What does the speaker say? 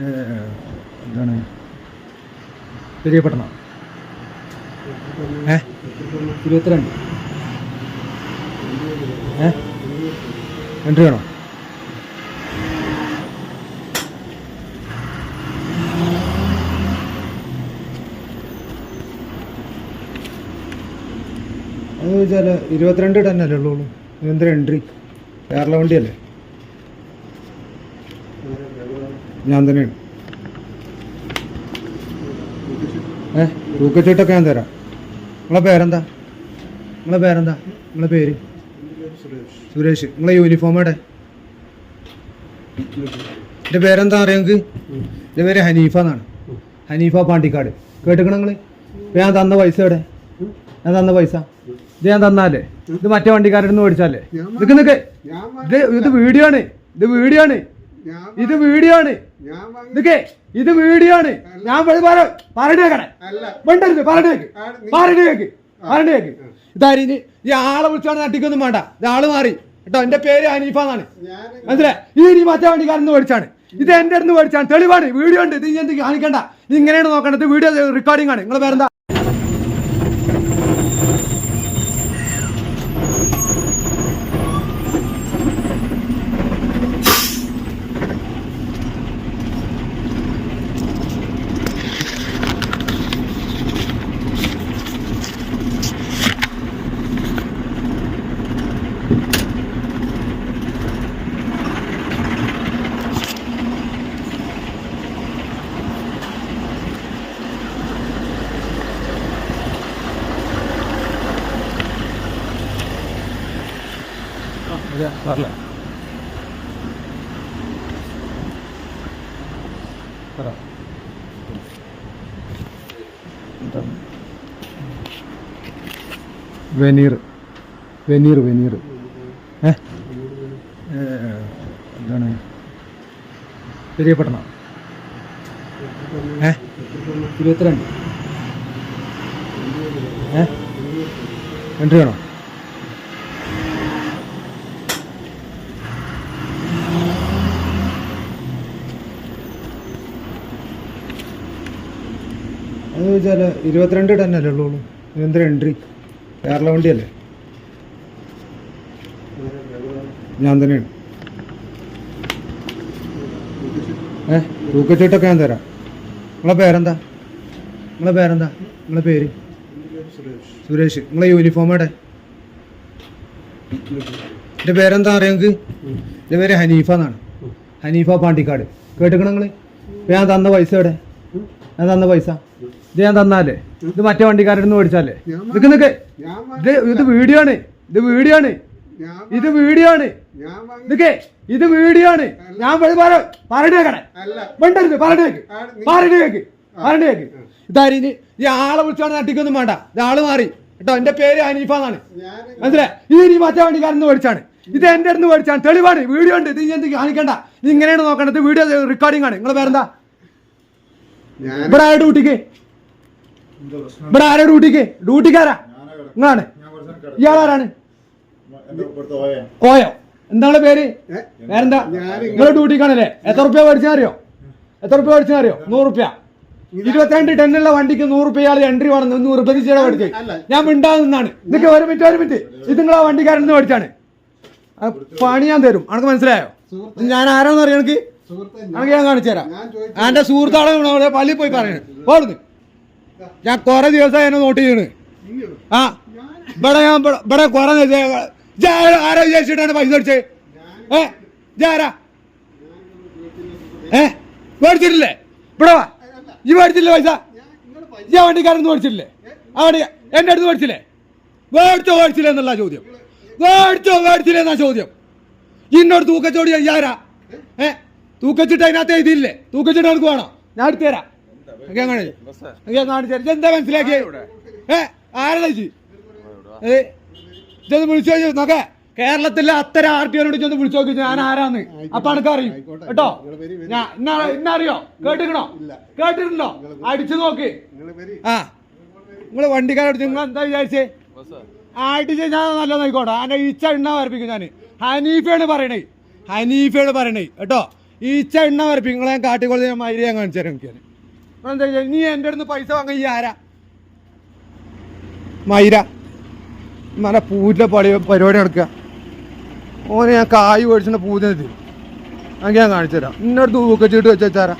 എന്താണ്? പെരിയ ഏ ഇരുപത്തിരണ്ട്. ഏ എൻട്രി വേണോ? അത് വെച്ചാൽ ഇരുപത്തിരണ്ട് ടെന്നല്ലേ ഉള്ളൂ. എന്തിനാ എൻട്രി കേരള വണ്ടിയല്ലേ? ഞാൻ തന്നെയാണ് ഏ തൂക്കച്ചീട്ടൊക്കെ ഞാൻ തരാം. നിങ്ങളെ പേരെന്താ? നിങ്ങളെ പേരെന്താ? നിങ്ങളെ പേര്? സുരേഷ്. നിങ്ങളെ യൂണിഫോം എവിടെ? എന്റെ പേരെന്താ അറിയാം നിങ്ങൾക്ക് എന്റെ പേര് ഹനീഫ എന്നാണ്. ഹനീഫ പാണ്ടിക്കാട്. കേട്ടിക്കണ നിങ്ങൾ ഞാൻ തന്ന പൈസ എവിടെ? ഞാൻ തന്ന പൈസ? ഇത് ഞാൻ തന്നാലേ? ഇത് മറ്റേ വണ്ടിക്കാരുടെ നിന്ന് മേടിച്ചാലേ? നിൽക്കുന്നൊക്കെ നിക്ക് ഇത് ഇത് വീഡിയോ ആണ്. ഇത് വീഡിയോ ആണ്. ഇത് വീഡിയോ ആണ് നിക്കേ ഇത് വീഡിയോ ആണ് ഞാൻ പറഞ്ഞേ കേക്കണേ. വേണ്ടരുത് പറഞ്ഞേ പറഞ്ഞേ കേക്ക്. പറഞ്ഞു കേക്ക്. ഇതാരീ ഈ ആളെ വിളിച്ചാണ് നട്ടിക്കൊന്നും വേണ്ട. ഇത് ആൾ മാറി. കേട്ടോ എന്റെ പേര് ഹനീഫ എന്നാണ് മനസ്സിലായി? ഈ ഇനി മറ്റേ വണ്ടിക്കാരൻ മേടിച്ചാണ്. ഇത് എന്റെ അടുത്ത് മേടിച്ചാണ്. തെളിവാണ്. വീഡിയോ ഉണ്ട്. ഇത് എന്ത് കാണിക്കണ്ട. ഇത് ഇങ്ങനെയാണ് നോക്കേണ്ടത് വീഡിയോ റെക്കോർഡിംഗ് ആണ് നിങ്ങൾ പേരെന്താ പറഞ്ഞ പറ. വെനീർ. വെനീർ വെനീർ. ഏ? എന്താണ്? പെരിയ പട്ടണം ഏ? ഇരുപത്തിരണ്ട്. ഏ? എൻട്രി വേണോ? അത് ചോദിച്ചാൽ ഇരുപത്തിരണ്ട് ടൺ അല്ലേ ഉള്ളൂ. എന്തിനാ എൻട്രി കേരള വണ്ടിയല്ലേ? ഞാൻ തന്നെയാണ് ഏ? തൂക്കച്ചിട്ടൊക്കെ ഞാൻ തരാം. നിങ്ങളെ പേരെന്താ? നിങ്ങളെ പേരെന്താ? നിങ്ങളെ പേര്? സുരേഷ്. നിങ്ങളെ യൂണിഫോം എവിടെ? എന്റെ പേരെന്താ അറിയാം നിങ്ങൾക്ക് എന്റെ പേര് ഹനീഫ എന്നാണ്. ഹനീഫ പാണ്ടിക്കാട്. കേട്ടിക്കണ നിങ്ങൾ ഞാൻ തന്ന പൈസ എവിടെ? ഞാൻ തന്ന പൈസ? ഇത് ഞാൻ തന്നാലേ. ഇത് മറ്റേ വണ്ടിക്കാരുടെ നിന്ന് മേടിച്ചാലേ. നിക്ക് നിക്ക് ഇത് ഇത് വീഡിയോ ആണ് ഇത് വീഡിയോ ആണ് ഇത് വീഡിയോ ആണ് നിക്കേ ഇത് വീഡിയോ ആണ് ഞാൻ പറഞ്ഞേക്കണേ വേണ്ടരുത് പറഞ്ഞേക്ക് പറഞ്ഞേക്ക് പറഞ്ഞേക്ക് ഇതാരീ ഈ ആളെ വിളിച്ചാണ് നട്ടിക്കൊന്നും വേണ്ട. ഇത് ആൾ മാറി. കേട്ടോ എന്റെ പേര് ഹനീഫ എന്നാണ്. മനസ്സിലായി? ഇത് ഇനി മറ്റേ വണ്ടിക്കാരൻ നിന്ന് മേടിച്ചാണ്. ഇത് എന്റെ അടുത്ത് മേടിച്ചാണ്. തെളിവാണ്. വീഡിയോ ഉണ്ട്. ഇത് എന്ത് കാണിക്കണ്ട. ഇത് ഇങ്ങനെയാണ് നോക്കേണ്ടത് വീഡിയോ റെക്കോർഡിംഗ് ആണ്. നിങ്ങൾ പേരെന്താ? ഇവിടെ ആയിട്ട് ഡ്യൂട്ടിക്ക് ഇവിടെ ആരാ ഡ്യൂട്ടിക്ക്? ഡ്യൂട്ടിക്കാരാ? നിങ്ങളാണ് ഇയാളാരാണ്? കോയോ എന്താണ് പേര്? വേറെന്താ? നിങ്ങളെ ഡ്യൂട്ടിക്കാണല്ലേ? എത്ര റുപ്യ മേടിച്ചാറിയോ എത്ര റുപ്യ മേടിച്ചാറിയോ നൂറ് റുപ്യ. ഇരുപത്തിരണ്ട് ടെന്നുള്ള വണ്ടിക്ക് നൂറ് റുപ്യ ആൾ എൻട്രി വേണം നിർബന്ധിച്ചാണ് മേടിച്ചത്. ഞാൻ മിണ്ടാതെ നിന്നാണ്. നിനക്ക് ഒരു മിനിറ്റ് ഒരു മിനിറ്റ്. ഇത് നിങ്ങളാ വണ്ടിക്കാരൻ നിന്ന് മേടിച്ചാണ്. പണി ഞാൻ തരും. അനക്ക് മനസ്സിലായോ? ഞാൻ ആരാന്ന് അറിയാം എനിക്ക്? അനക്ക് ഞാൻ കാണിച്ചു തരാം എന്റെ സുഹൃത്താളെ പള്ളിയിൽ പോയി പറയണേ. പോടുന്നു. ഞാൻ കുറെ ദിവസമായി എന്നെ നോട്ട് ചെയ്യണ്. ആ ഇവിടെ ഞാൻ ഇവിടെ- കുറെ ആരോ വിചാരിച്ചിട്ടാണ് പൈസ അടിച്ചത് ഏ ജാരാ ഏ മേടിച്ചിട്ടില്ലേ? ഇവിടെ വാ. ഈ മേടിച്ചില്ലേ പൈസ? ഈ ആ വണ്ടിക്കാരൻ മേടിച്ചിട്ടില്ലേ? ആ വണ്ടി എന്റെ അടുത്ത് മേടിച്ചില്ലേ? മേടിച്ചോ മേടിച്ചില്ലേ എന്നുള്ള ചോദ്യം. മേടിച്ചോ മേടിച്ചില്ലേ എന്നാ ചോദ്യം. ഇന്നോട് തൂക്കച്ചോടി ആരാ? ഏ തൂക്കച്ചിട്ട് അതിനകത്ത് എഴുതിയില്ലേ? തൂക്കച്ചിട്ട് എനിക്ക് വേണോ? ഞാൻ എടുത്തു തരാം. കാണിച്ചു എന്താ മനസ്സിലാക്കിയേ? ഏ ആരാ ചേച്ചി ഏ ഇതൊന്ന് വിളിച്ചു നോക്കി നോക്കേ. കേരളത്തിലെ അത്തരം ആർ ടി ഒനോട് ചെന്ന് വിളിച്ചു നോക്കി ഞാൻ ആരാന്ന്. അപ്പൊ അനക്ക് അറിയും. കേട്ടോ? ഇന്നറിയോ? കേട്ടിക്കണോ കേട്ടിട്ടുണ്ടോ? അടിച്ചു നോക്കി. ആ. നിങ്ങൾ വണ്ടിക്കാരോട് നിങ്ങൾ എന്താ വിചാരിച്ചേ? അടിച്ച് ഞാൻ നല്ല നോക്കോട്ടോ എന്റെ ഈച്ച എണ്ണ വരപ്പിക്കും ഞാൻ ഹനീഫയാണ് പറയണേ. ഹനീഫയാണ് പറയണേ. കേട്ടോ? ഈച്ച എണ്ണ വരപ്പിക്കും. നിങ്ങളെ ഞാൻ കാട്ടിക്കൊള്ളി ഞാൻ മൈരി ഞാൻ കാണിച്ചു തരാം നീ എന്റെ അടുത്ത് പൈസ വാങ്ങി ആരാ? മൈര. നല്ല പൂറ്റിലെ പളി പരിപാടി നടക്കുക. ഓനെ ഞാൻ കായ് മേടിച്ചിട്ട് പൂജ തരും അങ്ങനെ ഞാൻ കാണിച്ചു തരാം ഇന്നടുത്ത് ഊക്കച്ചിട്ട് വെച്ചാരാ